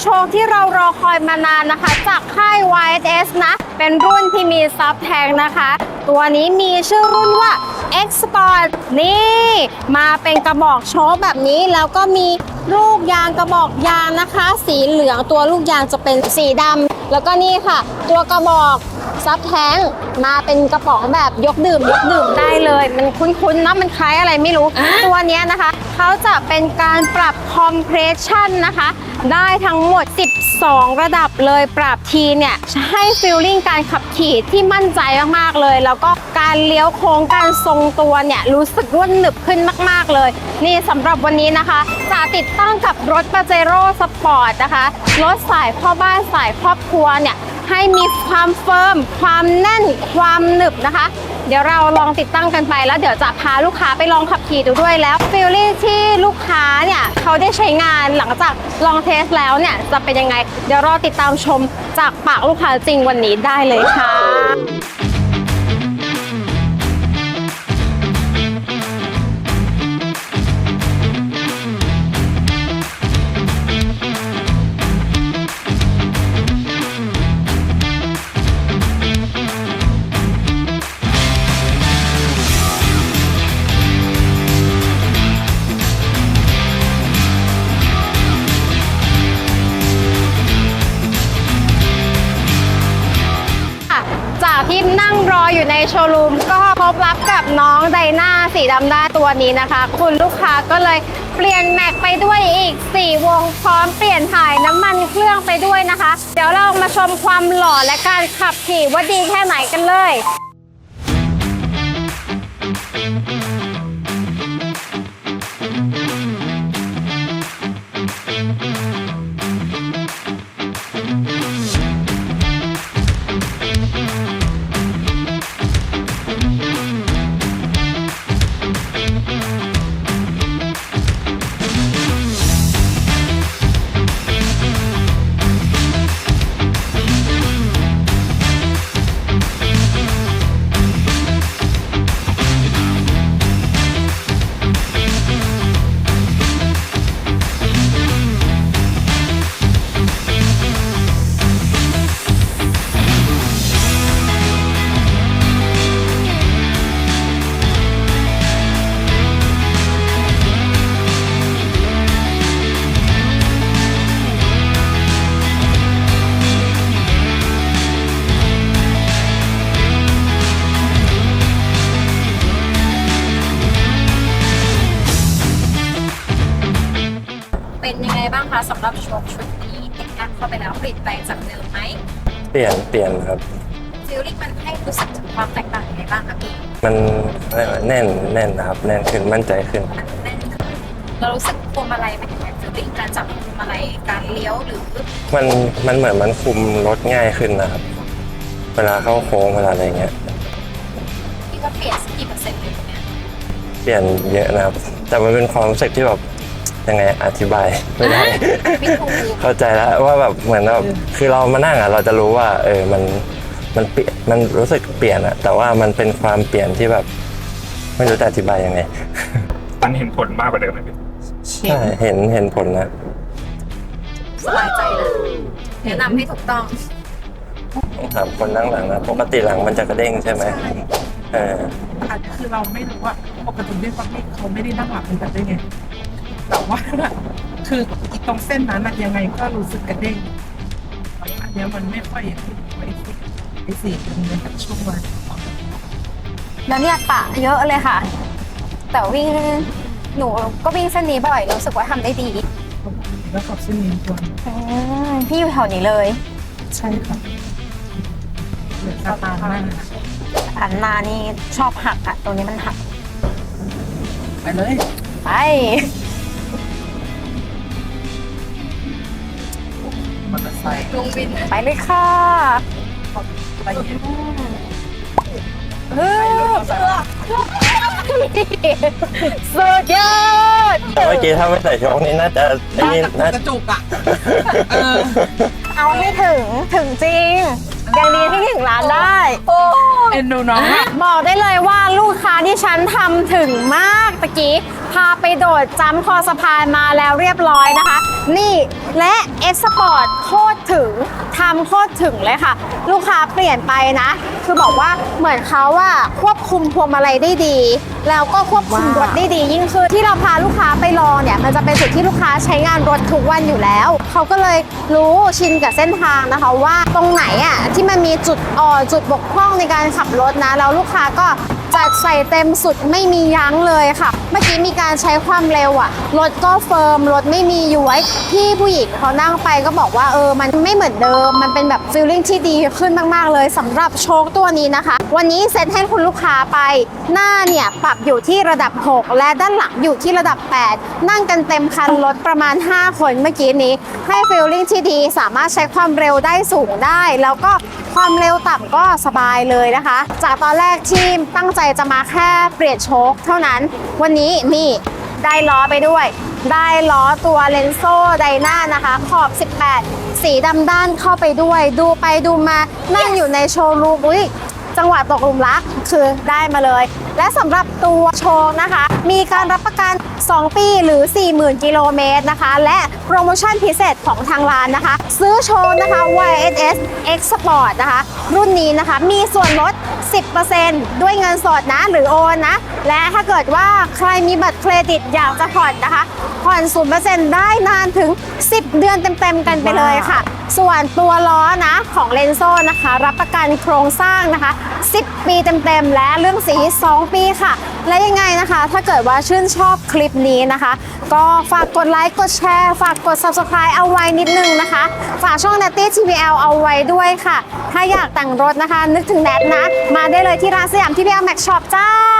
โชว์ที่เรารอคอยมานานนะคะ จากค่าย YS นะ เป็นรุ่นที่มีซับแทงนะคะ ตัวนี้มีชื่อรุ่นว่า X Sport นี่ มาเป็นกระบอกโชคแบบนี้ แล้วก็มีลูกยางกระบอกยางนะคะ สีเหลืองตัวลูกยางจะเป็นสีดำแล้วก็นี่ค่ะ ตัวกระบอก ซับแทงมาเป็นกระป๋องแบบยกดื่มยกดื่มได้เลย มันคุ้นๆนะมันคล้ายอะไรไม่รู้ ตัวเนี้ยนะคะ เขาจะเป็นการปรับคอมเพรสชันนะคะ ได้ทั้งหมด 12 ระดับเลยปรับทีเนี่ยให้ฟีลลิ่งการขับขี่ที่มั่นใจมากๆเลย แล้วก็การเลี้ยวโค้งการทรงตัวเนี่ยรู้สึกร่วนหนึบขึ้นมาก ๆเลย นี่สำหรับวันนี้นะคะจะติดตั้งกับรถปาเจโร่สปอร์ตนะคะรถสายพ่อบ้านสายครอบครัวเนี่ย ให้มีความเฟิร์ม ความแน่น ความหนึบนะคะ เดี๋ยวเราลองติดตั้งกันไปแล้วเดี๋ยวจะพาลูกค้าไปลองขับขี่ดูด้วยแล้วฟีลลิ่งที่ลูกค้าเนี่ยเขาได้ใช้งานหลังจากลองเทสแล้วเนี่ยจะเป็นยังไง เดี๋ยวรอติดตามชมจากปากลูกค้าจริงวันนี้ได้เลยค่ะค่ะ ที่นั่งรออยู่ในโชว์รูมก็พบรับกับน้องไดนาสีดำด้าตัวนี้นะคะ คุณลูกค้าก็เลยเปลี่ยนแม็กไปด้วยอีก 4 วงพร้อมเปลี่ยนถ่ายน้ำมันเครื่องไปด้วยนะคะ เดี๋ยวเรามาชมความหล่อและการขับขี่ว่าดีแค่ไหนกันเลย เป็นยังไงบ้างคะสำหรับโชว์ชุดนี้ติดตั้งเข้าไปแล้วเปลี่ยนแปลงจากเดิมไหมเปลี่ยนเปลี่ยนครับฟีลลิ่งมันให้รู้สึกถึงความแตกต่างยังไงบ้างคะพี่มันแน่นแน่นนะครับ แน่นขึ้นมั่นใจขึ้น มันแน่นเรารู้สึกพวงมาลัยเป็นยังไงฟีลลิ่งการจับพวงมาลัยการเลี้ยวหรือมันมันเหมือนมันคุมรถง่ายขึ้นนะครับ เวลาเข้าโค้งเวลาอะไรเงี้ยพี่ว่าเปลี่ยนสักกี่เปอร์เซ็นต์เลยเนี่ยเปลี่ยนเยอะนะครับ แต่มันเป็นความรู้สึกที่แบบ ยังไงอธิบายไม่ได้ไม่ถูกเข้าใจแล้วว่าแบบเหมือนแบบคือเรามานั่งอะเราจะรู้ว่า เออมันมันเปลี่ยนมันรู้สึกเปลี่ยนอะแต่ว่ามันเป็นความเปลี่ยนที่แบบ ไม่รู้จะอธิบายยังไง มันเห็นผลมากกว่าเดิมไหมพี่ใช่เห็นเห็นผลนะสบายใจนะแนะนำให้ถูกต้องต้องถามคนนั่งหลังนะปกติหลังมันจะกระเด้งใช่ไหมเอออาจจะคือเราไม่รู้ว่าปกติด้วยความที่เขาไม่ได้นั่งหลับเป็นแบบได้ไง แต่ว่าคืออีตรงเส้นนั้นอะยังไงก็รู้สึกกระเด้งอันเนี้ยมันไม่ค่อยอย่างที่ไอ้สี่ไอ้สี่เป็นเหมือนกับช่วงวันแล้วเนี่ยปะเยอะเลยค่ะ แต่วิ่งหนูก็วิ่งเส้นนี้บ่อยรู้สึกว่าทำได้ดีแล้วกับเส้นนี้ตัวอืมพี่อยู่แถวนี้เลย ใช่ค่ะเหลือตาตามากอันนานี่ชอบหักอะตรงนี้มันหัก ไปเลย ไป ลงวินไปเลยค่ะไปเย็นเฮ้ยสุดยอดแต่เมื่อกี้ถ้าไม่ใส่โชคนี่น่าจะไอ้บ้านนี่กับน่ากระจุกอะเออเอาให้ถึงถึงจริงเอยังดีที่ถึงร้านได้เอ็นดูน้องอะบอกได้เลยว่าลูกค้าที่ฉันทำถึงมากตะกี้ พาไปโดดจ้ำคอสะพานมาแล้วเรียบร้อยนะคะ นี่และเอ็กซ์พอร์ตโคตรถึงทำโคตรถึงเลยค่ะ ลูกค้าเปลี่ยนไปนะ คือบอกว่าเหมือนเขาว่าควบคุมพวงมาลัยได้ดี แล้วก็ควบคุมรถได้ดียิ่งขึ้นที่เราพาลูกค้าไปลองเนี่ยมันจะเป็นจุดที่ลูกค้าใช้งานรถทุกวันอยู่แล้ว เขาก็เลยรู้ชินกับเส้นทางนะคะว่าตรงไหนอะที่มันมีจุดอ่อนจุดบกพร่องในการขับรถนะแล้วลูกค้าก็ ใส่เต็มสุดไม่มียั้งเลยค่ะ เมื่อกี้มีการใช้ความเร็วอะรถก็เฟิร์มรถไม่มีย้วยพี่ผู้หญิงเขานั่งไปก็บอกว่าเออมันไม่เหมือนเดิม มันเป็นแบบฟีลลิ่งที่ดีขึ้นมากๆเลยสำหรับโชคตัวนี้นะคะ วันนี้เซ็ตให้คุณลูกค้าไป หน้าเนี่ยปรับอยู่ที่ระดับ 6 และด้านหลังอยู่ที่ระดับ 8 นั่งกันเต็มคันรถประมาณ 5 คนเมื่อกี้นี้ ให้ฟีลลิ่งที่ดีสามารถใช้ความเร็วได้สูงได้ แล้วก็ความเร็วต่ำก็สบายเลยนะคะ จากตอนแรกที่ตั้งใจจะมาแค่เปลี่ยนโชคเท่านั้น วันนี้นี่ได้ล้อไปด้วย ได้ล้อตัวเลนโซไดนานะคะขอบ 18 สีดำด้านเข้าไปด้วย ดูไปดูมานั่งอยู่ในโชว์รูมอุ้ยจังหวะตกหลุมรักคือได้มาเลย และสำหรับตัวโชว์นะคะ มีการรับประกัน 2 ปีหรือ 40,000 กิโลเมตรนะคะ และโปรโมชั่นพิเศษของทางร้านนะคะ ซื้อโชว์นะคะ YSS X Sport นะคะ รุ่นนี้นะคะ มีส่วนลด 10%ด้วยเงินสดนะหรือโอนนะ และถ้าเกิดว่าใครมีบัตรเครดิตอยากจะผ่อนนะคะผ่อน0%ได้นานถึง 10 เดือนเต็มๆกันไปเลยค่ะ ส่วนตัวล้อนะของเลนโซนะคะ รับประกันโครงสร้างนะคะ 10 ปีเต็มๆและเรื่องสี 2 ปีค่ะ และยังไงนะคะ ถ้าเกิดว่าชื่นชอบคลิปนี้นะคะ ก็ฝากกดไลค์ กดแชร์ ฝากกด subscribe เอาไว้นิดนึงนะคะ ฝากช่อง n a t t y TPL เอาไว้ด้วยค่ะ ถ้าอยากแต่งรถนะคะ นึกถึงแนทนะ มาได้เลยที่ร้านสยามที่พีเอลแม็กช็อปจ้า